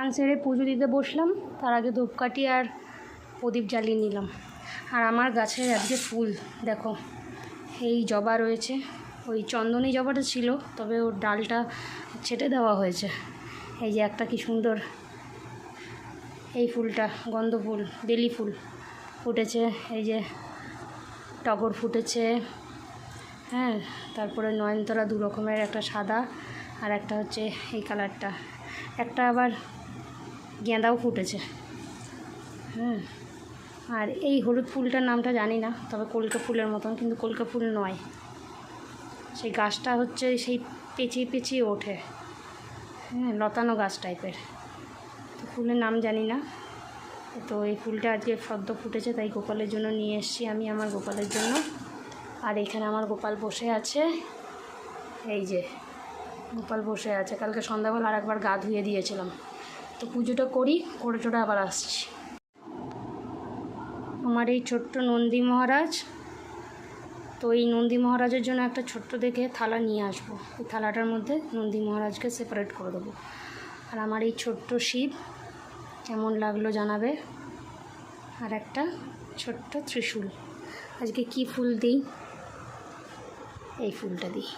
স্নান সেরে পুজো দিতে বসলাম। তার আগে ধূপকাঠি আর প্রদীপ জ্বালিয়ে নিলাম। আর আমার গাছের আজকে ফুল, দেখো, এই জবা রয়েছে। ওই চন্দনী জবাটা ছিল, তবে ওর ডালটা ছেটে দেওয়া হয়েছে। এই যে একটা কি সুন্দর এই ফুলটা, গন্ধ ফুল, বেলি ফুল ফুটেছে। এই যে টগর ফুটেছে। হ্যাঁ তারপরে নয়নতারা দু রকমের, একটা সাদা আর একটা হচ্ছে এই কালারটা। একটা আবার গেঁদাও ফুটেছে। হ্যাঁ আর এই হলুদ ফুলটার নামটা জানি না, তবে কলকা ফুলের মতন, কিন্তু কলকা ফুল নয়। সেই গাছটা হচ্ছে সেই পেঁচিয়ে পেঁচিয়ে ওঠে। হ্যাঁ লতানো গাছ টাইপের। তো ফুলের নাম জানি না। তো এই ফুলটা আজকে সদ্য ফুটেছে, তাই গোপালের জন্য নিয়ে এসেছি আমি আমার গোপালের জন্য। আর এখানে আমার গোপাল বসে আছে। এই যে, গোপাল বসে আছে। কালকে সন্ধ্যাবেলা আর একবার গা ধুয়ে দিয়েছিলাম। তো পুজোটা করি, করে টোরে আবার আসছি। আমার এই ছোট্ট নন্দী মহারাজ, তো এই নন্দী মহারাজের জন্য একটা ছোট্ট দেখে থালা নিয়ে আসব। এই থালাটার মধ্যে নন্দী মহারাজকে সেপারেট করে দেবো। আর আমার এই ছোট্ট শিব, কেমন লাগল জানাবে? আর একটা ছোট্ট ত্রিশূল। আজকে কি ফুল দিই? এই ফুলটা দিই।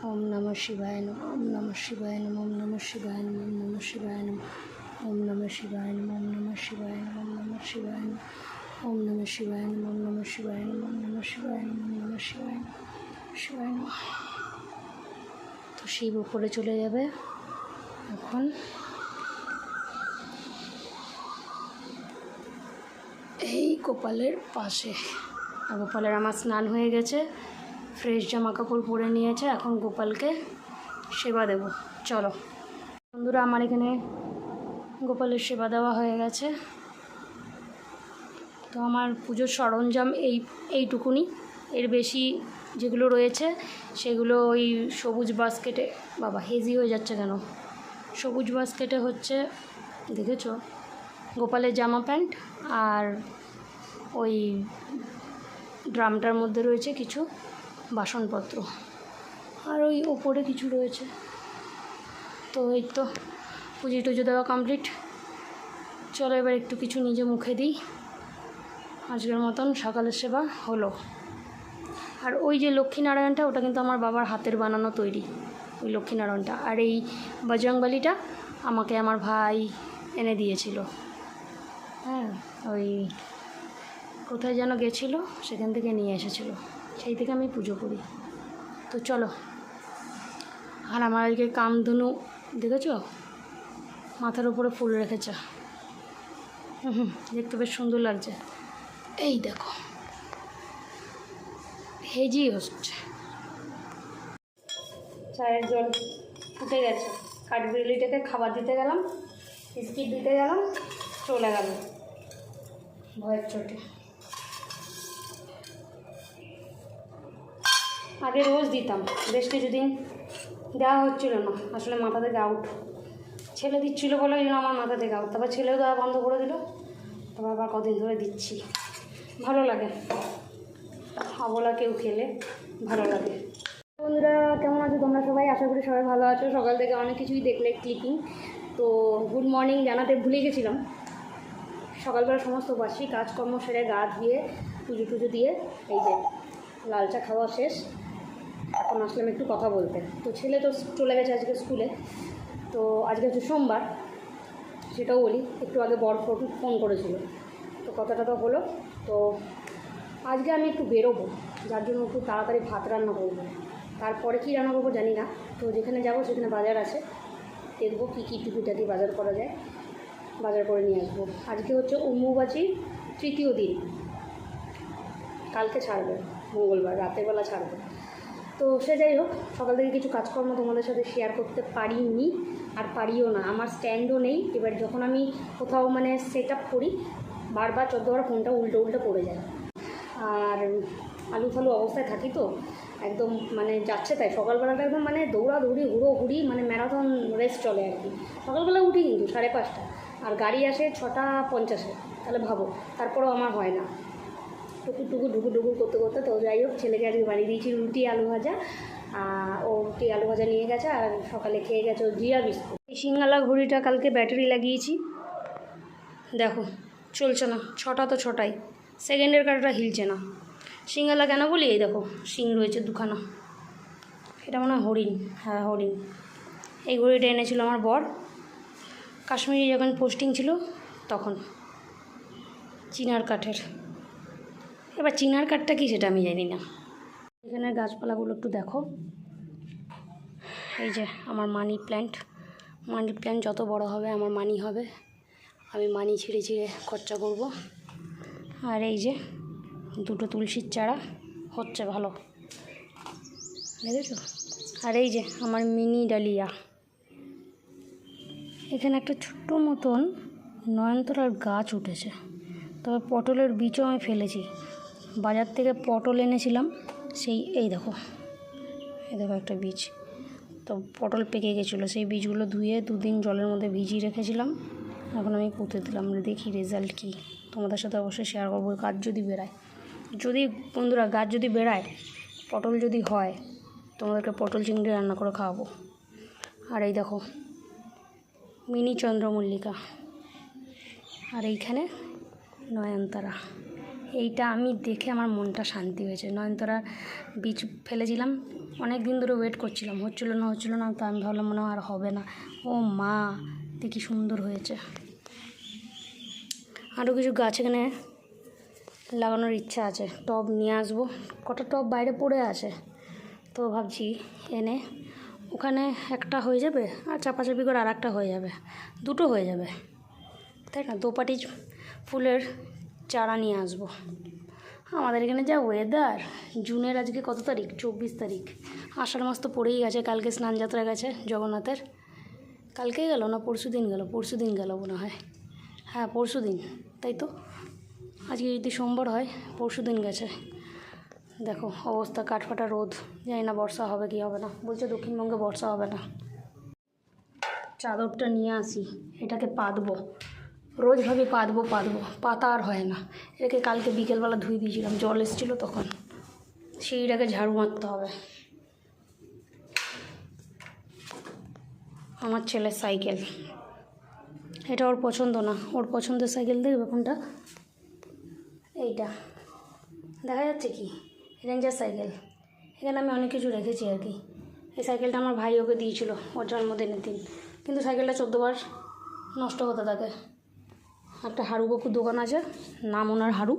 ওম নমঃ শিবায় নম ওম নমঃ শিবায় নম ওম নমঃ শিবায় নম ওম নমঃ শিবায় নম ওম নমঃ শিবায় নম ওম নমঃ শিবায় নম ওম নমঃ শিবায় নম ওম নমঃ শিবায় নম ওম নমঃ শিবায় নম ওম নমঃ শিবায় নম ওম নমঃ শিবায় নম শিবায় নম তো শিব উপরে চলে যাবে এখন এই গোপালের পাশে গোপালের আমার স্নান হয়ে গেছে ফ্রেশ জামা কাপড় পরে নিয়েছে, এখন গোপালকে সেবা দেব। চলো। বন্ধুরা, আমার এখানে গোপালের সেবা দেওয়া হয়ে গেছে। তো আমার পুজোর সরঞ্জাম এই, এইটুকুনি। এর বেশি যেগুলো রয়েছে, সেগুলো ওই সবুজ বাস্কেটে, বাবা, হেজি হয়ে যাচ্ছে কেন? সবুজ বাস্কেটে হচ্ছে, দেখেছ? গোপালের জামা প্যান্ট আর ওই ড্রামটার মধ্যে রয়েছে কিছু বাসনপত্র। আর ওই ওপরে কিছু রয়েছে। তো এই তো পুজো টুজো দেওয়া কমপ্লিট চলো এবার একটু কিছু নিজে মুখে দিই। আজকের মতন সকালের সেবা হলো। আর ওই যে লক্ষ্মীনারায়ণটা, ওটা কিন্তু আমার বাবার হাতের বানানো তৈরি, ওই লক্ষ্মীনারায়ণটা। আর এই বজরংবলিটা আমাকে আমার ভাই এনে দিয়েছিল। হ্যাঁ ওই কোথায় যেন গেছিল, সেখান থেকে নিয়ে এসেছিল। সেই থেকে আমি পুজো করি। তো চলো, আর আমার আজকে কামধনু দেখেছ? মাথার উপরে ফুল রেখেছে। হুম দেখতে বেশ সুন্দর লাগছে। এই দেখো হেজি হচ্ছে। চায়ের জল ফুটে গেছে। কাঠবিড়লিটাকে খাবার দিতে গেলাম, বিস্কিট দিতে গেলাম, চলে গেল। ভয়ের চোটে। আগে রোজ দিতাম। বেশ কিছুদিন দেওয়া হচ্ছিল না। আসলে মাথা থেকে আউট ছেলে দিচ্ছিল বলে আমার মাথা থেকে আউট তারপর ছেলেও দেওয়া বন্ধ করে দিল। তারপর আবার কদিন ধরে দিচ্ছি। ভালো লাগে। অবলা কেউ খেলে ভালো লাগে। বন্ধুরা, কেমন আছো তোমরা সবাই? আশা করি সবাই ভালো আছো। সকাল থেকে অনেক কিছুই দেখলে ক্লিপিং তো গুড মর্নিং জানাতে ভুলে গেছিলাম। সকালবেলা সমস্ত বাসি কাজকর্ম সেরে গা ধুয়ে, পুজো টুজো দিয়ে এই যে লাল চা খাওয়া শেষ। এখন আসলাম একটু কথা বলতে। তো ছেলে তো চলে গেছে আজকে স্কুলে। তো আজকে হচ্ছে সোমবার, সেটাও বলি, একটু আগে বড় ফোন ফোন করেছিল। তো কথাটা তো হলো, তো আজকে আমি একটু বেরোবো, যার জন্য একটু তাড়াতাড়ি ভাত রান্না করব। তারপরে কী রান্না করব জানি না, তো যেখানে যাব সেখানে বাজার আছে। দেখব কী কী টুকুটাকি বাজার করা যায়, বাজার করে নিয়ে আসব। আজকে হচ্ছে অম্বুবাচীর তৃতীয় দিন। কালকে ছাড়বে, মঙ্গলবার, রাতের বেলা ছাড়বে। তো সে যাই হোক, সকাল থেকে কিছু কাজকর্ম তোমাদের সাথে শেয়ার করতে পারিনি আর পারিও না। আমার স্ট্যান্ডও নেই। এবার যখন আমি কোথাও মানে সেট আপ করি, বারবার চোদ্দবার ফোনটা উল্টো উল্টো পড়ে যায়। আর আলু ফালু অবস্থায় থাকি তো, একদম মানে যাচ্ছে তাই। সকালবেলাটা একদম মানে দৌড়াদৌড়ি, হুড়োহুড়ি মানে ম্যারাথন রেস চলে আর কি। সকালবেলা উঠি কিন্তু সাড়ে পাঁচটা। আর গাড়ি আসে ছটা পঞ্চাশে। তাহলে ভাবো, তারপরেও আমার হয় না। টুকুর টুকুর ঢুকুর ঢুকুর করতে করতে তো যাই হোক, ছেলেকে আজকে বানিয়ে দিয়েছি রুটি আলু ভাজা। ও রুটি আলু ভাজা নিয়ে গেছে আর সকালে খেয়ে গেছে ও জিরা বিস্কুট। এই সিঙ্গালা ঘড়িটা কালকে ব্যাটারি লাগিয়েছি। দেখো, চলছে না, ছটা তো ছটাই। সেকেন্ডের কাটাটা হিলছে না। সিঙ্গালা কেন বলি? এই দেখো সিং রয়েছে দুখানা। এটা মনে হয় হরিণ। হ্যাঁ হরিণ। এই ঘড়িটা এনেছিল আমার বর। কাশ্মীরি যখন পোস্টিং ছিল, তখন। চিনার কাঠের। এবার চিনার কাঠটা কি সেটা আমি জানি না। এখানে গাছপালাগুলো একটু দেখো। এই যে আমার মানি প্ল্যান্ট। মানি প্ল্যান্ট যত বড় হবে, আমার মানি হবে। আমি মানি ছিঁড়ে ছিঁড়ে খরচা করব। আর এই যে দুটো তুলসীর চারা হচ্ছে ভালো। দেখেছ? আর এই যে আমার মিনি ডালিয়া। এখানে একটা ছোট্ট মতন নয়নতারার গাছ উঠেছে। তবে পটলের বীজও আমি ফেলেছি। বাজার থেকে পটল এনেছিলাম, সেই এই দেখো এই দেখো একটা বীজ। তো পটল পেকে গেছিল, সেই বীজগুলো ধুয়ে দুদিন জলের মধ্যে ভিজিয়ে রেখেছিলাম। এখন আমি পুঁতে দিলাম, দেখি রেজাল্ট কী। তোমাদের সাথে অবশ্যই শেয়ার করব, গাছ যদি বেরায় যদি বন্ধুরা, গাছ যদি বেরায় পটল যদি হয়, তোমাদেরকে পটল চিংড়ি রান্না করে খাওয়াবো। আর এই দেখো, মিনি চন্দ্রমল্লিকা। আর এইখানে নয়নতারা। এইটা আমি দেখে আমার মনটা শান্তি হয়েছে। নয়নতারা বীজ ফেলেছিলাম। অনেক দিন ধরে ওয়েট করছিলাম। হচ্ছিল না হচ্ছিল না, তো আমি ভাবলাম মনে আর হবে না। ও মা দেখি সুন্দর হয়েছে। আরও কিছু গাছ এখানে লাগানোর ইচ্ছা আছে। টব নিয়ে আসব। কটা টব বাইরে পড়ে আছে। তো ভাবছি এনে ওখানে একটা হয়ে যাবে আর চাপাচাপি করে আর একটা হয়ে যাবে। দুটো হয়ে যাবে। তাই না? দোপাটি ফুলের চারা নিয়ে আসব। আমাদের এখানে যা ওয়েদার জুনের আজকে কত তারিখ? চব্বিশ তারিখ। আষাঢ় মাস তো পড়েই গেছে, কালকে স্নান যাত্রা গেছে জগন্নাথের। কালকেই গেল না পরশু দিন গেল? পরশু দিন গেল মনে হয়। হ্যাঁ পরশু দিন তাই তো? আজকে যদি সোমবার হয় পরশু দিন গেছে। দেখো, অবস্থা কাঠফাটা রোদ। জানি না বর্ষা হবে কি হবে না। বলছে দক্ষিণবঙ্গে বর্ষা হবে না। চাদরটা নিয়ে আসি, এটাকে পাতবো। রোজ ভাবি পাতবো পাতবো। পাতা আর হয় না। এটাকে কালকে বিকেলবেলা ধুয়ে দিয়েছিলাম। জল এসেছিল তখন। সেইটাকে ঝাড়ু মারতে হবে। আমার ছেলের সাইকেল। এটা ওর পছন্দ না। ওর পছন্দের সাইকেল দেখবে কোনটা এইটা। দেখা যাচ্ছে কি? Ranger cycle. এখানে আমি অনেক কিছু রেখেছি আর কি। এই সাইকেলটা আমার ভাই ওকে দিয়েছিল ওর জন্মদিনের দিন। কিন্তু সাইকেলটা চোদ্দোবার নষ্ট হতে থাকে। একটা হাড়ু কাকুর দোকান আছে, নাম ওনার হাড়ু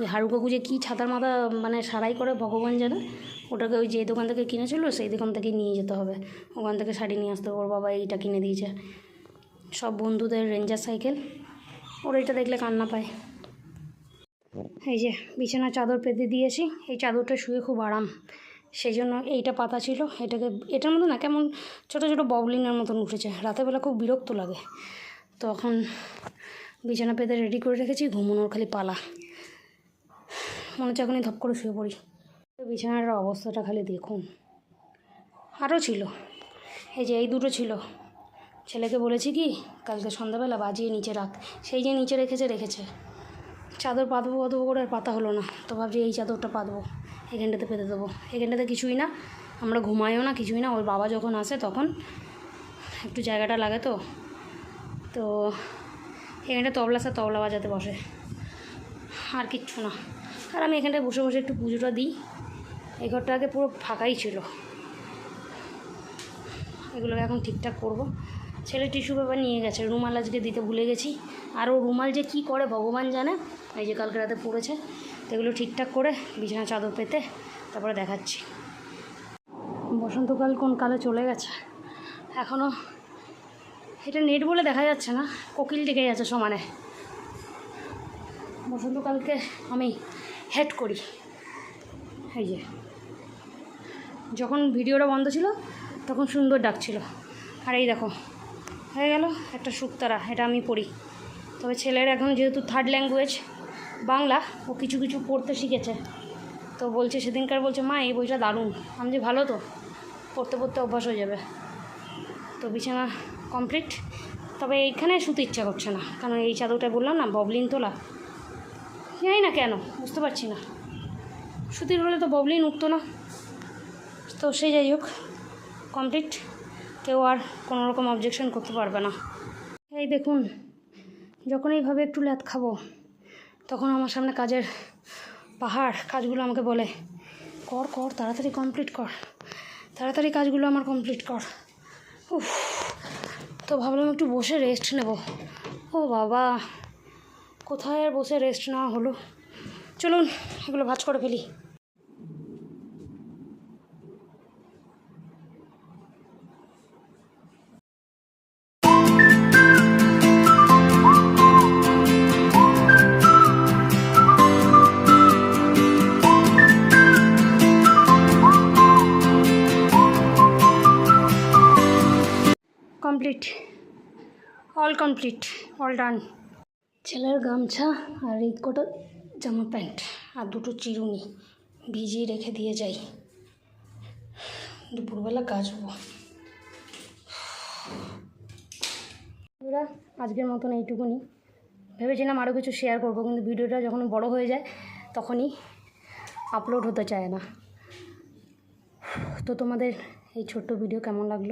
ওই হাড়ু কাকু যে কী ছাতার মাথা মানে সারাই করে ভগবান জানে, ওটাকে ওই যে দোকান থেকে কিনেছিল, সেই দোকান থেকে নিয়ে যেতে হবে। ওখান থেকে শাড়ি নিয়ে আসতে হবে, ওর বাবা এইটা কিনে দিয়েছে। সব বন্ধুদের রেঞ্জার সাইকেল, ওর এইটা দেখলে কান্না পায়। এই যে বিছানা চাদর পেতে দিয়েছি, এই চাদরটা শুয়ে খুব আরাম। সেই জন্য এইটা পাতা ছিল, এটাকে, এটার মতো না কেমন ছোটো ছোটো ববলিনের মতন উঠেছে, রাতের বেলা খুব বিরক্ত লাগে। তখন বিছানা পেতে রেডি করে রেখেছি, ঘুমানোর খালি পালা। মনে হচ্ছে এখনই ধপ করে শুয়ে পড়ি। বিছানার অবস্থাটা খালি দেখুন। আরও ছিল। এই যে এই দুটো ছিল। ছেলেকে বলেছি কি, কালকে সন্ধ্যাবেলা বাজিয়ে নিচে রাখ। সেই যে নিচে রেখেছে রেখেছে। চাদর পাতবো পাতবো করে আর পাতা হলো না। তো ভাবছি এই চাদরটা পাতবো এখানটাতে পেতে দেবো। এখানটাতে কিছুই না, আমরা ঘুমাইও না, কিছুই না। ওর বাবা যখন আসে তখন একটু জায়গাটা লাগে তো। তো এখানটা তবলা স্যার তবলা বাজাতে বসে। আর কিচ্ছু না। আর আমি এখানটায় বসে বসে একটু পুজোটা দিই। এই ঘরটা আগে পুরো ফাঁকাই ছিল। এগুলোকে এখন ঠিকঠাক করব। ছেলে টিস্যু পেপার নিয়ে গেছে, রুমাল আজকে দিতে ভুলে গেছি। আর ও রুমাল যে কী করে, ভগবান জানে। এই যে কালকে রাতে পড়েছে। তো এগুলো ঠিকঠাক করে বিছানা চাদর পেতে তারপরে দেখাচ্ছি। বসন্তকাল কোন কালে চলে গেছে? এখনও এটা নেট বলে দেখা যাচ্ছে না, কোকিল ডেকে যাচ্ছে সমানে। বসন্তকালকে আমি হেড করি। এই যে। যখন ভিডিওটা বন্ধ ছিল, তখন সুন্দর ডাকছিল আর এই দেখো, হয়ে গেল একটা শুকতারা এটা আমি পড়ি। তবে ছেলের এখন যেহেতু থার্ড ল্যাঙ্গুয়েজ বাংলা, ও কিছু কিছু পড়তে শিখেছে। তো বলছে, সেদিনকার বলছে, মা, এই বইটা দারুণ। আমি যে ভালো তো, পড়তে পড়তে অভ্যাস হয়ে যাবে। তো বিছানা কমপ্লিট। তবে এইখানে শুতে ইচ্ছা করছে না। কারণ এই চাদরটা বললাম না, ববলিন তোলা। জানি না কেন, বুঝতে পারছি না। সুতির হলে তো ববলিন উঠতো না। তো সে যাই হোক, কমপ্লিট। কেউ আর কোনো রকম অবজেকশন করতে পারবে না। এই দেখুন, যখন এইভাবে একটু ল্যাদ খাব, তখন আমার সামনে কাজের পাহাড় কাজগুলো আমাকে বলে, কর কর, তাড়াতাড়ি কমপ্লিট কর। তাড়াতাড়ি কাজগুলো আমার কমপ্লিট কর। উফ তো ভাবলাম একটু বসে রেস্ট নেব। ও বাবা, কোথায় আর বসে রেস্ট নেওয়া হলো? চলুন, এগুলো ভাজ করে ফেলি। কমপ্লিট অল ডান ছেলের গামছা আর এই কটা জামা প্যান্ট আর দুটো চিরুনি ভিজিয়ে রেখে দিয়ে যাই। দুপুরবেলা কাচবো আজকের মতন এইটুকুনি। ভেবেছিলাম আরও কিছু শেয়ার করব, কিন্তু ভিডিওটা যখন বড় হয়ে যায়, তখনই আপলোড হতে চায় না। তো তোমাদের এই ছোট্ট ভিডিও কেমন লাগল?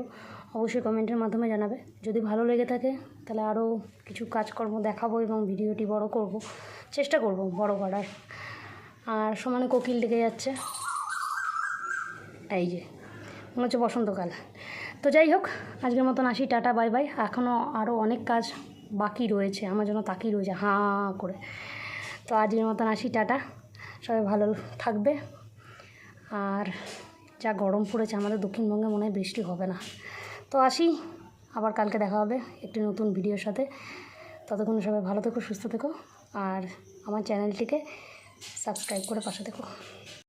অবশ্যই কমেন্টের মাধ্যমে জানাবে। যদি ভালো লেগে থাকে, তাহলে আরও কিছু কাজকর্ম দেখাবো এবং ভিডিওটি বড় করব। চেষ্টা করব বড় করার। আর সমানে কোকিল ডেকে যাচ্ছে। এই যে, মনে হচ্ছে বসন্তকাল। তো যাই হোক, আজকের মতন আসি, টাটা, বাই বাই। এখনও আরও অনেক কাজ বাকি রয়েছে। আমার জন্য তাকিয়ে রয়েছে হাঁ, করে। তো আজকের মতন আসি, টাটা। সবাই ভালো থাকবে। আর যা গরম পড়েছে, আমাদের দক্ষিণবঙ্গে মনে হয় বৃষ্টি হবে না। তো আসি, আবার কালকে দেখা হবে একটি নতুন ভিডিওর সাথে। ততক্ষণ সবাই ভালো থেকো, সুস্থ থেকো, আর আমার চ্যানেলটিকে সাবস্ক্রাইব করে পাশে থেকো।